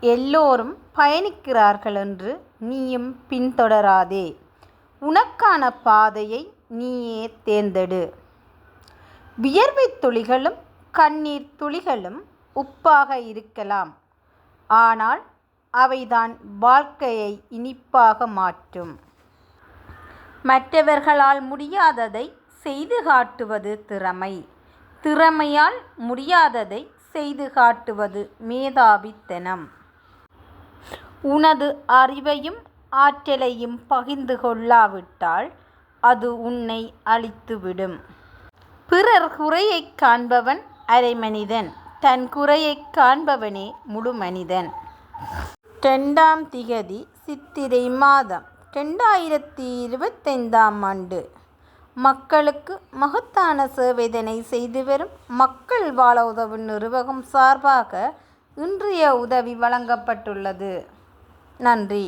எல்லோரும் பயணிக்கிறார்கள் என்று நீயும் பின்தொடராதே. உனக்கான பாதையை நீயே தேர்ந்தெடு. வியர்வை துளிகளும் கண்ணீர் துளிகளும் உப்பாக இருக்கலாம். ஆனால் அவைதான் வாழ்க்கையை இனிப்பாக மாற்றும். மற்றவர்களால் முடியாததை செய்து காட்டுவது திறமை. திறமையால் முடியாததை செய்து காட்டுவது மேதாவித்தனம் உனது அறிவையும் ஆற்றலையும் பகிர்ந்து கொள்ளாவிட்டால் அது உன்னை அழித்துவிடும். பிறர் குறையைக் காண்பவன் அரை மனிதன் தன் குறையைக் காண்பவனே முழு மனிதன் ரெண்டாம் திகதி சித்திரை மாதம் ரெண்டாயிரத்தி இருபத்தைந்தாம் ஆண்டு. மக்களுக்கு மகத்தான சேவைதனை செய்து வரும் மக்கள் வாழ உதவும் நிறுவகம் சார்பாக இன்றைய உதவி வழங்கப்பட்டுள்ளது. நன்றி.